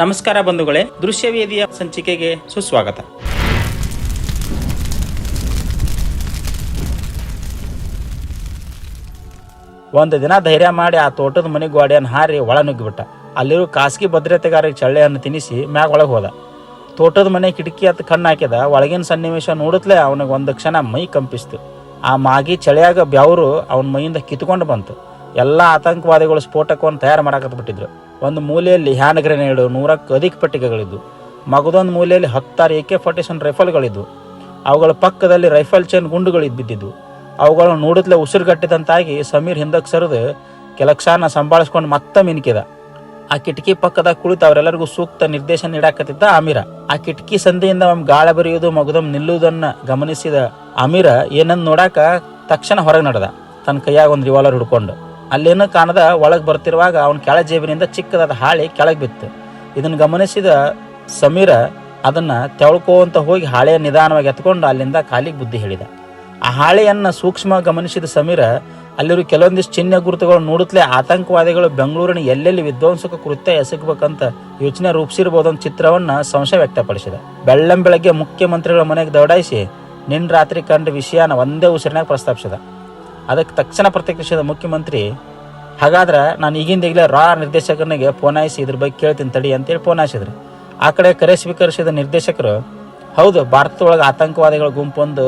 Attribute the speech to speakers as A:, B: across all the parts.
A: ನಮಸ್ಕಾರ ಬಂಧುಗಳೇ ದೃಶ್ಯವೇದಿಯ ಸಂಚಿಕೆಗೆ ಸುಸ್ವಾಗತ. ಒಂದು ದಿನ ಧೈರ್ಯ ಮಾಡಿ ಆ ತೋಟದ ಮನೆ ಗೋಡೆಯನ್ನು ಹಾರಿ ಒಳ ನುಗ್ಗಿಬಿಟ್ಟ ಅಲ್ಲಿರೋ ಖಾಸಗಿ ಭದ್ರತೆಗಾರರಿಗೆ ಚಳ್ಳೆಯನ್ನು ತಿನ್ನಿಸಿ ಮ್ಯಾಗ ಒಳಗೆ ಹೋದ. ತೋಟದ ಮನೆ ಕಿಟಕಿ ಹತ್ತು ಕಣ್ಣು ಹಾಕಿದ ಒಳಗಿನ ಸನ್ನಿವೇಶ ನೋಡುತ್ತಲೇ ಅವನಿಗೆ ಒಂದು ಕ್ಷಣ ಮೈ ಕಂಪಿಸ್ತು. ಆ ಮಾಗಿ ಚಳಿಯಾಗ ಬ್ಯಾವರು ಅವನ ಮೈಯಿಂದ ಕಿತ್ಕೊಂಡು ಬಂತು. ಎಲ್ಲ ಆತಂಕವಾದಿಗಳು ಸ್ಫೋಟಕವನ್ನು ತಯಾರು ಮಾಡಕತ್ತ ಬಿಟ್ಟಿದ್ರು ಒಂದು ಮೂಲೆಯಲ್ಲಿ ಹ್ಯಾಂಡ್ ಗ್ರೆನೇಡು ನೂರಕ್ಕೂ ಅಧಿಕ ಪೆಟ್ಟಿಗೆಗಳಿದ್ವು ಮಗದೊಂದು ಮೂಲೆಯಲ್ಲಿ ಹತ್ತಾರು ಎ ಕೆ ಫಾರ್ಟಿ ಸೆವೆನ್ ಅವುಗಳ ಪಕ್ಕದಲ್ಲಿ ರೈಫಲ್ ಚೈನ್ ಗುಂಡುಗಳು ಬಿದ್ದಿದ್ದು ಅವುಗಳನ್ನು ನೋಡಿದ್ಲೆ ಉಸಿರುಗಟ್ಟಿದಂತಾಗಿ ಸಮೀರ್ ಹಿಂದಕ್ಕೆ ಸರಿದು ಕೆಲ ಕ್ಷಣ ಸಂಭಾಳಿಸ್ಕೊಂಡು ಮತ್ತೆ ಮಿನುಕಿದ. ಆ ಕಿಟಕಿ ಪಕ್ಕದಾಗ ಕುಳಿತು ಅವರೆಲ್ಲರಿಗೂ ಸೂಕ್ತ ನಿರ್ದೇಶನ ನೀಡಾಕತ್ತಿದ್ದ ಅಮೀರ. ಆ ಕಿಟಕಿ ಸಂಧಿಯಿಂದ ಒಮ್ಮೆ ಗಾಳ ಬರೆಯುವುದು ಮಗುದಮ್ ನಿಲ್ಲುವುದನ್ನು ಗಮನಿಸಿದ ಅಮೀರ ಏನನ್ನು ನೋಡಾಕ ತಕ್ಷಣ ಹೊರಗೆ ನಡೆದ. ತನ್ನ ಕೈಯಾಗ ಒಂದು ರಿವಾಲ್ವರ್ ಹಿಡ್ಕೊಂಡು ಅಲ್ಲೇನು ಕಾಣದ ಒಳಗೆ ಬರ್ತಿರುವಾಗ ಅವನ ಕೆಳ ಜೇಬಿನಿಂದ ಚಿಕ್ಕದಾದ ಹಾಳಿ ಕೆಳಗೆ ಬಿತ್ತು. ಇದನ್ನು ಗಮನಿಸಿದ ಸಮೀರ ಅದನ್ನ ತೆಳ್ಕೋಂತ ಹೋಗಿ ಹಾಳೆಯ ನಿಧಾನವಾಗಿ ಎತ್ಕೊಂಡು ಅಲ್ಲಿಂದ ಕಾಲಿಗೆ ಬುದ್ಧಿ ಹೇಳಿದ. ಆ ಹಾಳೆಯನ್ನ ಸೂಕ್ಷ್ಮ ಗಮನಿಸಿದ ಸಮೀರ ಅಲ್ಲಿರೋ ಕೆಲವೊಂದಿಷ್ಟು ಚಿಹ್ನೆ ಗುರುತುಗಳು ನೋಡುತ್ತಲೇ ಆತಂಕವಾದಿಗಳು ಬೆಂಗಳೂರಿನ ಎಲ್ಲೆಲ್ಲಿ ವಿಧ್ವಂಸಕ ಕೃತ್ಯ ಎಸಗಬೇಕಂತ ಯೋಚನೆ ಒಂದು ಚಿತ್ರವನ್ನ ಸಂಶಯ ವ್ಯಕ್ತಪಡಿಸಿದ. ಬೆಳ್ಳಂ ಬೆಳಗ್ಗೆ ಮುಖ್ಯಮಂತ್ರಿಗಳ ಮನೆಗೆ ದೌಡಾಯಿಸಿ ನಿನ್ನ ರಾತ್ರಿ ಕಂಡ ವಿಷಯನ ಒಂದೇ ಉಸಿರಿನಾಗ ಪ್ರಸ್ತಾಪಿಸಿದ. ಅದಕ್ಕೆ ತಕ್ಷಣ ಪ್ರತಿಕ್ರಿಯಿಸಿದ ಮುಖ್ಯಮಂತ್ರಿ, ಹಾಗಾದ್ರೆ ನಾನು ಈಗಿಂದ ಈಗಲೇ ರಾ ನಿರ್ದೇಶಕನಿಗೆ ಫೋನ್ ಹಾಯಿಸಿ ಇದ್ರ ಬಗ್ಗೆ ಕೇಳ್ತೀನಿ ತಡಿ ಅಂತೇಳಿ ಫೋನ್ ಹಾಯಿಸಿದ್ರು. ಆ ಕಡೆ ಕರೆ ಸ್ವೀಕರಿಸಿದ ನಿರ್ದೇಶಕರು, ಹೌದು, ಭಾರತದೊಳಗೆ ಆತಂಕವಾದಿಗಳ ಗುಂಪೊಂದು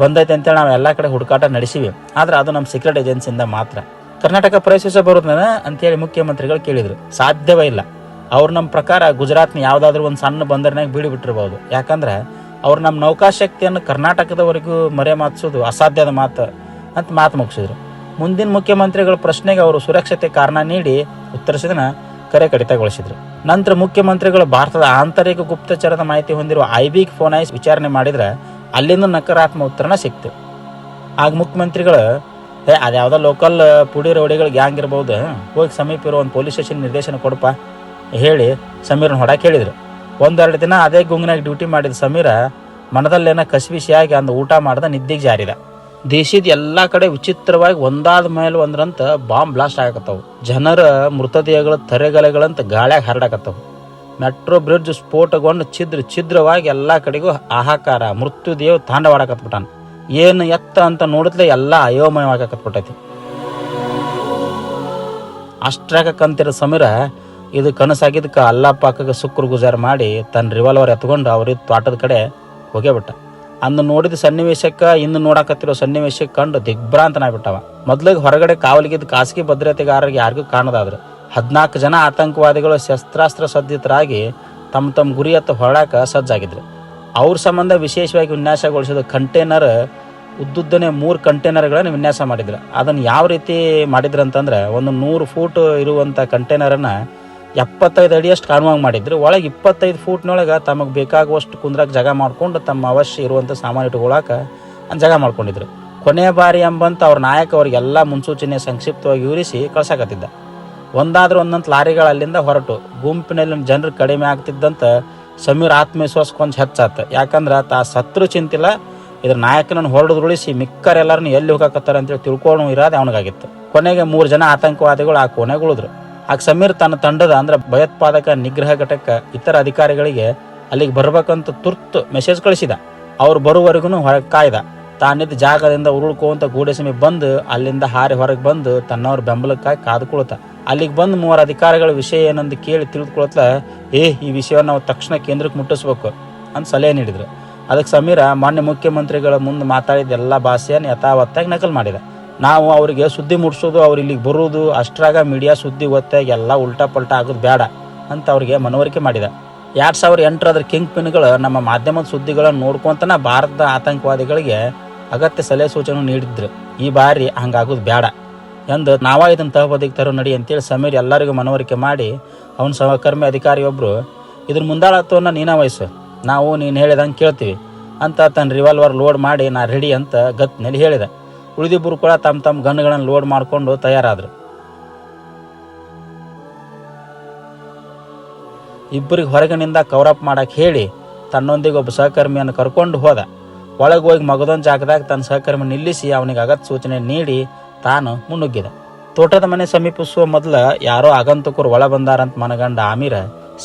A: ಬಂದೈತೆ ಅಂತೇಳಿ ನಾವು ಎಲ್ಲ ಕಡೆ ಹುಡುಕಾಟ ನಡೆಸಿವಿ. ಆದ್ರೆ ಅದು ನಮ್ಮ ಸೀಕ್ರೆಟ್ ಏಜೆನ್ಸಿಯಿಂದ ಮಾತ್ರ. ಕರ್ನಾಟಕ ಪ್ರವೇಶಿಸ ಬರೋದನ ಅಂತೇಳಿ ಮುಖ್ಯಮಂತ್ರಿಗಳು ಕೇಳಿದ್ರು. ಸಾಧ್ಯವೇ ಇಲ್ಲ. ಅವ್ರು ನಮ್ಮ ಪ್ರಕಾರ ಗುಜರಾತ್ನ ಯಾವುದಾದ್ರೂ ಒಂದು ಸಣ್ಣ ಬಂದರಿನಾಗ ಬೀಡಿ ಬಿಟ್ಟಿರ್ಬೋದು. ಯಾಕಂದ್ರೆ ಅವ್ರು ನಮ್ಮ ನೌಕಾಶಕ್ತಿಯನ್ನು ಕರ್ನಾಟಕದವರೆಗೂ ಮರೆ ಮಾತಿಸೋದು ಅಸಾಧ್ಯದ ಮಾತು. ಅಂತ ಮಾತು ಮುಗಿಸಿದ್ರು. ಮುಂದಿನ ಮುಖ್ಯಮಂತ್ರಿಗಳ ಪ್ರಶ್ನೆಗೆ ಅವರು ಸುರಕ್ಷತೆ ಕಾರಣ ನೀಡಿ ಉತ್ತರಿಸಿದನ ಕರೆ ಕಡಿತಗೊಳಿಸಿದ್ರು ನಂತರ ಮುಖ್ಯಮಂತ್ರಿಗಳು ಭಾರತದ ಆಂತರಿಕ ಗುಪ್ತಚರದ ಮಾಹಿತಿ ಹೊಂದಿರುವ ಐಬಿಗೆ ಫೋನ್ ಐಸ್ ವಿಚಾರಣೆ ಮಾಡಿದ್ರೆ ಅಲ್ಲಿಂದ ನಕಾರಾತ್ಮಕ ಉತ್ತರನ ಸಿಕ್ತು. ಆಗ ಮುಖ್ಯಮಂತ್ರಿಗಳು, ಏ, ಅದ್ಯಾವುದೋ ಲೋಕಲ್ ಪುಡಿ ರೌಡಿಗಳು ಗ್ಯಾಂಗ್ ಇರ್ಬೋದು ಹೋಗಿ ಸಮೀಪ ಇರೋ ಒಂದು ಪೊಲೀಸ್ ಸ್ಟೇಷನ್ ನಿರ್ದೇಶನ ಕೊಡಪ್ಪ, ಹೇಳಿ ಸಮೀರನ ಹೊಡಕ್ಕೆ ಹೇಳಿದರು. ಒಂದೆರಡು ದಿನ ಅದೇ ಗುಂಗಿನಾಗ ಡ್ಯೂಟಿ ಮಾಡಿದ ಸಮೀರ ಮನದಲ್ಲೇನ ಕಸಿವಿಸಿಯಾಗಿ ಅಂದು ಊಟ ಮಾಡ್ದ ನಿದ್ದೆಗೆ ಜಾರಿದ. ದೇಶದ ಎಲ್ಲ ಕಡೆ ವಿಚಿತ್ರವಾಗಿ ಒಂದಾದ ಮೇಲೆ ಒಂದ್ರಂತ ಬಾಂಬ್ ಬ್ಲಾಸ್ಟ್ ಆಗಕತ್ತವು. ಜನರ ಮೃತದೇಹಗಳ ತರೆಗಲೆಗಳಂತ ಗಾಳ್ಯಾಗ ಹರಡಕತ್ತವು. ಮೆಟ್ರೋ ಬ್ರಿಡ್ಜ್ ಸ್ಫೋಟಗೊಂಡು ಛಿದ್ರ ಛಿದ್ರವಾಗಿ ಎಲ್ಲ ಕಡೆಗೂ ಆಹಾಕಾರ ಮೃತ್ಯುದೇವ್ ತಾಂಡವಾಡಕತ್ಬಿಟ್ಟಾನ. ಏನು ಎತ್ತ ಅಂತ ನೋಡಿದ್ಲೆ ಎಲ್ಲ ಅಯೋಮಯವಾಗಕತ್ಬಿಟ್ಟೈತಿ. ಅಷ್ಟ್ರಾಗ ಕಂತಿರೋ ಸಮೀರ, ಇದು ಕನಸಾಗಿದ್ದಕ್ಕೆ ಅಲ್ಲಪ್ಪ ಅಕ್ಕಗೆ ಸುಕ್ರು ಗುಜಾರ್ ಮಾಡಿ ತನ್ನ ರಿವಾಲ್ವರ್ ಎತ್ಕೊಂಡು ಅವ್ರಿಗೆ ತೋಟದ ಕಡೆ ಹೋಗೇಬಿಟ್ಟ ಅಂದು ನೋಡಿದ ಸನ್ನಿವೇಶಕ್ಕೆ ಇನ್ನು ನೋಡಕತ್ತಿರೋ ಸನ್ನಿವೇಶಕ್ಕೆ ಕಂಡು ದಿಗ್ಭ್ರಾಂತನಾಗ್ಬಿಟ್ಟವ. ಮೊದ್ಲಿಗೆ ಹೊರಗಡೆ ಕಾವಲಿಗಿದ್ದ ಖಾಸಗಿ ಭದ್ರತೆಗಾರರಿಗೆ ಯಾರಿಗೂ ಕಾಣದಾದ್ರು. ಹದಿನಾಲ್ಕು ಜನ ಆತಂಕವಾದಿಗಳು ಶಸ್ತ್ರಾಸ್ತ್ರ ಸಜ್ಜಿತರಾಗಿ ತಮ್ಮ ತಮ್ಮ ಗುರಿಯತ್ತ ಹೊರಡಾಕ ಸಜ್ಜಾಗಿದ್ರು. ಅವ್ರ ಸಂಬಂಧ ವಿಶೇಷವಾಗಿ ವಿನ್ಯಾಸಗೊಳಿಸಿದ ಕಂಟೈನರ್ ಉದ್ದುದ್ದನೆ ಮೂರು ಕಂಟೈನರ್ಗಳನ್ನು ವಿನ್ಯಾಸ ಮಾಡಿದ್ರು. ಅದನ್ನು ಯಾವ ರೀತಿ ಮಾಡಿದ್ರು ಅಂತಂದ್ರೆ ಒಂದು ನೂರು ಫೂಟ್ ಇರುವಂಥ ಕಂಟೈನರನ್ನು ಎಪ್ಪತ್ತೈದು ಅಡಿಯಷ್ಟು ಕಾಣುವಂಗೆ ಮಾಡಿದ್ರು. ಒಳಗೆ ಇಪ್ಪತ್ತೈದು ಫೂಟ್ನೊಳಗೆ ತಮಗೆ ಬೇಕಾಗುವಷ್ಟು ಕುಂದ್ರಕ್ಕೆ ಜಾಗ ಮಾಡ್ಕೊಂಡು ತಮ್ಮ ಅವಶ್ಯ ಇರುವಂಥ ಸಾಮಾನು ಇಟ್ಕೊಳಕ್ಕೆ ಜಾಗ ಮಾಡ್ಕೊಂಡಿದ್ರು. ಕೊನೆಯ ಬಾರಿ ಎಂಬಂತ ಅವ್ರ ನಾಯಕ ಅವ್ರಿಗೆಲ್ಲ ಮುನ್ಸೂಚನೆ ಸಂಕ್ಷಿಪ್ತವಾಗಿ ವಿವರಿಸಿ ಕಳ್ಸಕತ್ತಿದ್ದ. ಒಂದಾದ್ರೂ ಒಂದೊಂದು ಲಾರಿಗಳು ಅಲ್ಲಿಂದ ಹೊರಟು. ಗುಂಪಿನಲ್ಲಿ ಜನರು ಕಡಿಮೆ ಆಗ್ತಿದ್ದಂತ ಸಮೀರ್ ಆತ್ಮವಿಶ್ವಾಸ ಕೊಂಚ ಹೆಚ್ಚಾತ. ಯಾಕಂದ್ರೆ ತಾ ಸತ್ರು ಚಿಂತಿಲ್ಲ, ಇದ್ರ ನಾಯಕನನ್ನು ಉಳಿಸಿ ಮಿಕ್ಕರೆಲ್ಲರನ್ನು ಎಲ್ಲಿ ಹೋಗಾಕತ್ತಾರ ಅಂತೇಳಿ ತಿಳ್ಕೊಂಡು ಇರೋದು ಅವನಿಗಾಗಿತ್ತು. ಕೊನೆಗೆ ಮೂರು ಜನ ಆತಂಕವಾದಿಗಳು ಆ ಕೊನೆಗೆ ಉಳಿದ್ರು ಆಗ ಸಮೀರ್ ತನ್ನ ತಂಡದ ಅಂದ್ರೆ ಭಯೋತ್ಪಾದಕ ನಿಗ್ರಹ ಘಟಕ ಇತರ ಅಧಿಕಾರಿಗಳಿಗೆ ಅಲ್ಲಿಗೆ ಬರ್ಬೇಕಂತ ತುರ್ತು ಮೆಸೇಜ್ ಕಳಿಸಿದ. ಅವ್ರು ಬರುವವರೆಗೂ ಹೊರಗೆ ಕಾಯ್ದ. ತಾನಿದ್ದ ಜಾಗದಿಂದ ಉರುಳ್ಕೋಂತ ಗೂಡಸಮಿ ಬಂದು ಅಲ್ಲಿಂದ ಹಾರಿ ಹೊರಗೆ ಬಂದು ತನ್ನವ್ರ ಬೆಂಬಲಕ್ಕಾಗಿ ಕಾದುಕೊಳ್ತ. ಅಲ್ಲಿಗೆ ಬಂದು ಮೂವರು ಅಧಿಕಾರಿಗಳ ವಿಷಯ ಏನಂದು ಕೇಳಿ ತಿಳಿದುಕೊಳತ್ಲ, ಏ, ಈ ವಿಷಯವನ್ನು ನಾವು ತಕ್ಷಣ ಕೇಂದ್ರಕ್ಕೆ ಮುಟ್ಟಿಸ್ಬೇಕು ಅಂತ ಸಲಹೆ ನೀಡಿದ್ರು. ಅದಕ್ಕೆ ಸಮೀರ ಮಾನ್ಯ ಮುಖ್ಯಮಂತ್ರಿಗಳ ಮುಂದೆ ಮಾತಾಡಿದ ಎಲ್ಲ ಭಾಷೆಯನ್ನು ಯಥಾವತ್ತಾಗಿ ನಕಲು ಮಾಡಿದ. ನಾವು ಅವರಿಗೆ ಸುದ್ದಿ ಮುಟ್ಸೋದು ಅವ್ರು ಇಲ್ಲಿಗೆ ಬರೋದು, ಅಷ್ಟ್ರಾಗ ಮೀಡಿಯಾ ಸುದ್ದಿ ಒತ್ತಾಗಿ ಎಲ್ಲ ಉಲ್ಟಾ ಪಲ್ಟಾ ಆಗೋದು ಬೇಡ ಅಂತ ಅವ್ರಿಗೆ ಮನವರಿಕೆ ಮಾಡಿದ. ಎರಡು ಸಾವಿರ ಎಂಟರದ್ರ ಕಿಂಗ್ ಪಿನ್ಗಳು ನಮ್ಮ ಮಾಧ್ಯಮದ ಸುದ್ದಿಗಳನ್ನು ನೋಡ್ಕೊಂತನ ಭಾರತದ ಆತಂಕವಾದಿಗಳಿಗೆ ಅಗತ್ಯ ಸಲಹೆ ಸೂಚನೆ ನೀಡಿದ್ರು. ಈ ಬಾರಿ ಹಂಗಾಗೋದು ಬೇಡ ಎಂದು ನಾವ ಇದನ್ನು ತಹಬದಿಗೆ ತರೋ ನಡಿ ಅಂತೇಳಿ ಸಮೀರ್ ಎಲ್ಲರಿಗೂ ಮನವರಿಕೆ ಮಾಡಿ ಅವನ ಸಹಕರ್ಮಿ ಅಧಿಕಾರಿಯೊಬ್ಬರು ಇದ್ರ ಮುಂದಾಳತ್ವವನ್ನು ನೀನ ವಯಸ್ಸು ನಾವು ನೀನು ಹೇಳಿದಂಗೆ ಕೇಳ್ತೀವಿ ಅಂತ ತನ್ನ ರಿವಾಲ್ವರ್ ಲೋಡ್ ಮಾಡಿ ನಾ ರೆಡಿ ಅಂತ ಗತ್ನಲ್ಲಿ ಹೇಳಿದ. ಉಳಿದಿಬ್ಬರು ಕೂಡ ತಮ್ಮ ತಮ್ಮ ಗನ್ಗಳನ್ನು ಲೋಡ್ ಮಾಡಿಕೊಂಡು ತಯಾರಾದರು. ಇಬ್ಬರಿಗೆ ಹೊರಗಿನಿಂದ ಕವರಪ್ ಮಾಡಕ್ಕೆ ಹೇಳಿ ತನ್ನೊಂದಿಗೆ ಒಬ್ಬ ಸಹಕರ್ಮಿಯನ್ನು ಕರ್ಕೊಂಡು ಹೋದ. ಒಳಗೆ ಹೋಗಿ ಮಗದೊಂದು ಜಾಗದಾಗ ತನ್ನ ಸಹಕರ್ಮಿ ನಿಲ್ಲಿಸಿ ಅವನಿಗೆ ಅಗತ್ಯ ಸೂಚನೆ ನೀಡಿ ತಾನು ಮುನ್ನುಗ್ಗಿದ. ತೋಟದ ಮನೆ ಸಮೀಪಿಸುವ ಮೊದಲು ಯಾರೋ ಆಗಂತುಕರು ಒಳ ಬಂದಾರಂತ ಮನಗಂಡ ಆಮೀರ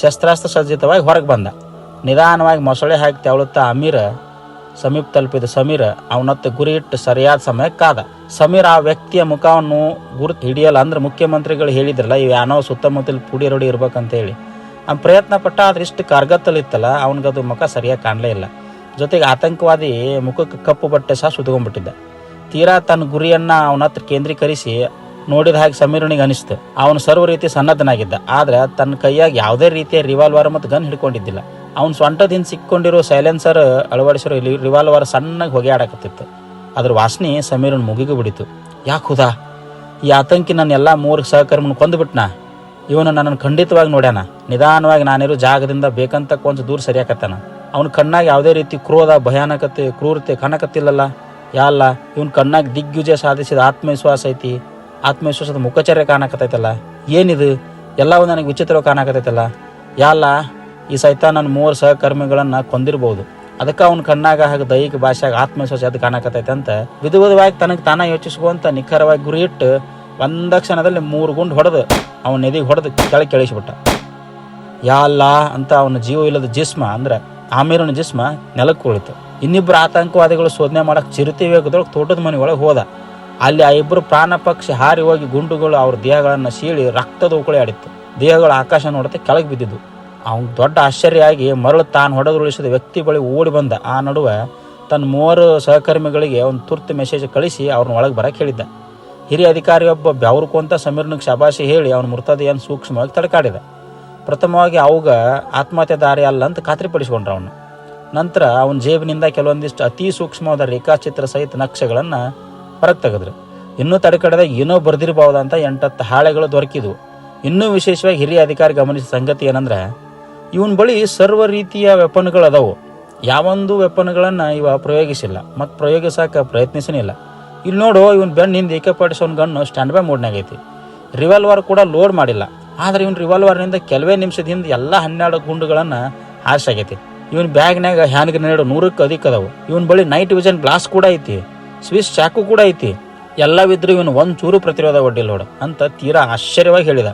A: ಶಸ್ತ್ರಾಸ್ತ್ರ ಸಜ್ಜಿತವಾಗಿ ಹೊರಗೆ ಬಂದ. ನಿಧಾನವಾಗಿ ಮೊಸಳೆ ಹಾಕಿ ತೆವಳುತ್ತಾ ಅಮೀರ ಸಮೀಪ ತಲುಪಿದ ಸಮೀರ, ಅವನತ್ತ ಗುರಿ ಇಟ್ಟು ಸರಿಯಾದ ಸಮಯಕ್ಕೆ ಕಾದ ಸಮೀರ್ ಆ ವ್ಯಕ್ತಿಯ ಮುಖವನ್ನು ಗುರುತು ಹಿಡಿಯಲ್ಲ ಅಂದ್ರೆ ಮುಖ್ಯಮಂತ್ರಿಗಳು ಹೇಳಿದ್ರಲ್ಲ, ಇವು ಯಾನೋ ಸುತ್ತಮುತ್ತಲು ಪುಡಿ ರೊಡಿ ಇರ್ಬೇಕಂತ ಹೇಳಿ ಅವ್ನು ಪ್ರಯತ್ನ ಪಟ್ಟ ಆದ್ರೆ ಇಷ್ಟು ಕಾರ್ಗತ್ತಲಿತ್ತಲ್ಲ, ಅವನಿಗದು ಮುಖ ಸರಿಯಾಗಿ ಕಾಣಲೇ ಇಲ್ಲ. ಜೊತೆಗೆ ಆತಂಕವಾದಿ ಮುಖಕ್ಕೆ ಕಪ್ಪು ಬಟ್ಟೆ ಸಹ ಸುತ್ಕೊಂಡ್ಬಿಟ್ಟಿದ್ದ. ತೀರಾ ತನ್ನ ಗುರಿಯನ್ನ ಅವನ ಹತ್ರ ಕೇಂದ್ರೀಕರಿಸಿ ನೋಡಿದ ಹಾಗೆ ಸಮೀರನಿಗೆ ಅನಿಸ್ತು. ಅವನು ಸರ್ವ ರೀತಿ ಸನ್ನದ್ಧನಾಗಿದ್ದ, ಆದ್ರೆ ತನ್ನ ಕೈಯಾಗಿ ಯಾವುದೇ ರೀತಿಯ ರಿವಾಲ್ವರ್ ಮತ್ತು ಗನ್ ಹಿಡ್ಕೊಂಡಿದ್ದಿಲ್ಲ. ಅವ್ನು ಸೊಂಟದಿಂದ ಸಿಕ್ಕೊಂಡಿರೋ ಸೈಲೆನ್ಸರ್ ಅಳವಡಿಸಿರೋ ರಿವಾಲ್ವರ್ ಸಣ್ಣಗೆ ಹೊಗೆ ಆಡಕತ್ತಿತ್ತು ಅದ್ರ ವಾಸನೆ ಸಮೀರನ ಮುಗಿಗೆ ಬಿಡಿತು. ಯಾಕೆ ಹುದಾ? ಈ ಆತಂಕಿ ನನ್ನ ಎಲ್ಲ ಮೂರು ಸಹಕರ್ಮನ ಕೊಂದುಬಿಟ್ನಾ? ಇವನು ನನ್ನನ್ನು ಖಂಡಿತವಾಗಿ ನೋಡ್ಯಾನ. ನಿಧಾನವಾಗಿ ನಾನಿರೋ ಜಾಗದಿಂದ ಬೇಕಂತ ಕೊಂಚ ದೂರ ಸರಿಯಾಕತ್ತಾನ. ಅವನ ಕಣ್ಣಾಗ ಯಾವುದೇ ರೀತಿ ಕ್ರೋಧ, ಭಯಾನಕತೆ, ಕ್ರೂರತೆ ಕಾಣಕತ್ತಿಲ್ಲಲ್ಲ? ಯಾಲ್ಲ ಇವನ್ ಕಣ್ಣಾಗ ದಿಗ್ವಿಜಯ ಸಾಧಿಸಿದ ಆತ್ಮವಿಶ್ವಾಸ ಐತಿ. ಆತ್ಮವಿಶ್ವಾಸದ ಮುಖಚರ್ಯ ಕಾಣಕತ್ತೈತಲ್ಲ? ಏನಿದು? ಎಲ್ಲವೂ ನನಗೆ ವಿಚಿತ್ರವಾಗಿ ಕಾಣಕತ್ತೈತಲ್ಲ? ಯಾಲ್ಲ ಈ ಸಹಿತ ನನ್ನ ಮೂವರು ಸಹಕರ್ಮಿಗಳನ್ನ ಕೊಂದಿರ್ಬೋದು. ಅದಕ್ಕೆ ಅವನ ಕಣ್ಣಾಗ ಹಾಗೆ ದೈಹಿಕ ಭಾಷೆಯಾಗ ಆತ್ಮವಿಶ್ವಾಸ ಅದು ಕಾಣಕತ್ತೈತೆ ಅಂತ ವಿಧವಿಧವಾಗಿ ತನಗೆ ತಾನ ಯೋಚಿಸ್ಕೊಂತ ನಿಖರವಾಗಿ ಗುರಿ ಇಟ್ಟು ಒಂದ ಕ್ಷಣದಲ್ಲಿ ಮೂರು ಗುಂಡು ಹೊಡೆದು ಅವನ ನದಿಗೆ ಹೊಡೆದು ಕೆಳಗೆ ಕೆಳಿಸ್ಬಿಟ್ಟ ಯಾಲ್ಲ ಅಂತ ಅವನ ಜೀವ ಇಲ್ಲದ ಜಿಸ್ಮ ಅಂದ್ರೆ ಆಮೀರನ ಜಿಸ್ಮ ನೆಲಕ್ಕೆ ಕುಳಿತು ಇನ್ನಿಬ್ಬರು ಆತಂಕವಾದಿಗಳು ಶೋಧನೆ ಮಾಡಕ್ಕೆ ಚಿರತೆ ವೇಗದೊಳಗೆ ತೋಟದ ಮನೆ ಒಳಗೆ ಹೋದ. ಅಲ್ಲಿ ಆ ಇಬ್ಬರು ಪ್ರಾಣ ಪಕ್ಷಿ ಹಾರಿ ಹೋಗಿ ಗುಂಡುಗಳು ಅವ್ರ ದೇಹಗಳನ್ನು ಸೀಳಿ ರಕ್ತದ ಉಕಳಿ ಆಡಿತ್ತು. ದೇಹಗಳು ಆಕಾಶ ನೋಡುತ್ತೆ ಕೆಳಗೆ ಬಿದ್ದಿದ್ದು ಅವ್ನು ದೊಡ್ಡ ಆಶ್ಚರ್ಯ ಆಗಿ ಮರಳು ತಾನು ಹೊಡೆದುರುಳಿಸಿದ ವ್ಯಕ್ತಿ ಬಳಿ ಓಡಿ ಬಂದ. ಆ ನಡುವೆ ತನ್ನ ಮೂವರು ಸಹಕರ್ಮಿಗಳಿಗೆ ಒಂದು ತುರ್ತು ಮೆಸೇಜ್ ಕಳಿಸಿ ಅವ್ರನ್ನ ಒಳಗೆ ಬರಕ್ಕೆ ಹೇಳಿದ್ದ. ಹಿರಿಯ ಅಧಿಕಾರಿಯೊಬ್ಬ ಬೆವರುಕೊಂತ ಸಮೀರ್ನಿಗೆ ಶಬಾಷಿ ಹೇಳಿ ಅವನ ಮೃತದೇಹನ ಸೂಕ್ಷ್ಮವಾಗಿ ತಡಕಾಡಿದ. ಪ್ರಥಮವಾಗಿ ಅವಾಗ ಆತ್ಮಹತ್ಯೆ ದಾರಿ ಅಲ್ಲ ಅಂತ ಖಾತ್ರಿಪಡಿಸಿಕೊಂಡ್ರ ಅವನು. ನಂತರ ಅವನ ಜೇಬಿನಿಂದ ಕೆಲವೊಂದಿಷ್ಟು ಅತಿ ಸೂಕ್ಷ್ಮವಾದ ರೇಖಾಚಿತ್ರ ಸಹಿತ ನಕ್ಷೆಗಳನ್ನು ಹೊರಗೆ ತೆಗೆದ್ರು. ಇನ್ನೂ ತಡೆಕಡದ ಏನೋ ಬರ್ದಿರಬಹುದಂತ ಎಂಟತ್ತು ಹಾಳೆಗಳು ದೊರಕಿದ್ವು. ಇನ್ನೂ ವಿಶೇಷವಾಗಿ ಹಿರಿಯ ಅಧಿಕಾರಿ ಗಮನಿಸಿದ ಸಂಗತಿ ಏನಂದ್ರೆ ಇವನ್ ಬಳಿ ಸರ್ವ ರೀತಿಯ ವೆಪನ್ಗಳು ಅದಾವು ಯಾವೊಂದು ವೆಪನ್ಗಳನ್ನು ಇವ ಪ್ರಯೋಗಿಸಿಲ್ಲ ಮತ್ತು ಪ್ರಯೋಗಿಸಾಕ ಪ್ರಯತ್ನಿಸನಿಲ್ಲ ಇಲ್ಲಿ. ನೋಡು, ಇವನ್ ಬೆನ್ನಿಂದ ಏಕಪಡಿಸೋನ್ ಗನ್ನು ಸ್ಟ್ಯಾಂಡ್ ಬೈ ಮೂಡ್ನಾಗೈತಿ ರಿವಾಲ್ವರ್ ಕೂಡ ಲೋಡ್ ಮಾಡಿಲ್ಲ. ಆದ್ರೆ ಇವನ್ ರಿವಾಲ್ವರ್ನಿಂದ ಕೆಲವೇ ನಿಮಿಷದ ಹಿಂದೆ ಎಲ್ಲ ಹನ್ನೆರಡು ಗುಂಡುಗಳನ್ನು ಹಾರಿಸಾಗೈತಿ ಇವನ್ ಬ್ಯಾಗ್ನಾಗ ಹ್ಯಾಂಡ್ ಗ್ರೆನೇಡ್ ನೂರಕ್ಕೆ ಅಧಿಕ ಅದಾವು. ಇವನ್ ಬಳಿ ನೈಟ್ ವಿಜನ್ ಗ್ಲಾಸ್ ಕೂಡ ಐತಿ. ಸ್ವಿಸ್ ಚಾಕು ಕೂಡ ಐತಿ. ಎಲ್ಲವಿದ್ರು ಇವನು ಒಂದ್ ಚೂರು ಪ್ರತಿರೋಧ ಒಡ್ಡಿಲ್ಲ ನೋಡು ಅಂತ ತೀರಾ ಆಶ್ಚರ್ಯವಾಗಿ ಹೇಳಿದ.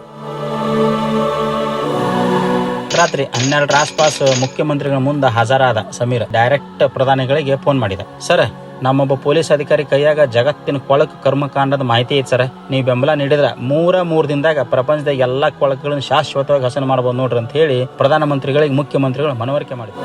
A: ರಾತ್ರಿ ಹನ್ನೆರಡರ ಆಸ್ಪಾಸ್ ಮುಖ್ಯಮಂತ್ರಿಗಳ ಮುಂದೆ ಹಾಜರಾದ ಸಮೀರ್ ಡೈರೆಕ್ಟ್ ಪ್ರಧಾನಿಗಳಿಗೆ ಫೋನ್ ಮಾಡಿದ. ಸರ್, ನಮ್ಮೊಬ್ಬ ಪೊಲೀಸ್ ಅಧಿಕಾರಿ ಕೈಯಾಗ ಜಗತ್ತಿನ ಕೊಳಕು ಕರ್ಮಕಾಂಡದ ಮಾಹಿತಿ ಐತೆ ಸರ್. ನೀವು ಬೆಂಬಲ ನೀಡಿದ್ರೆ ಮೂರ ಮೂರು ದಿನದಾಗ ಪ್ರಪಂಚದ ಎಲ್ಲಾ ಕೊಳಕುಗಳನ್ನು ಶಾಶ್ವತವಾಗಿ ಹಸನ ಮಾಡಬಹುದು ನೋಡ್ರಿ ಅಂತ ಹೇಳಿ ಪ್ರಧಾನಮಂತ್ರಿಗಳಿಗೆ ಮುಖ್ಯಮಂತ್ರಿಗಳು ಮನವರಿಕೆ ಮಾಡಿದ್ರು.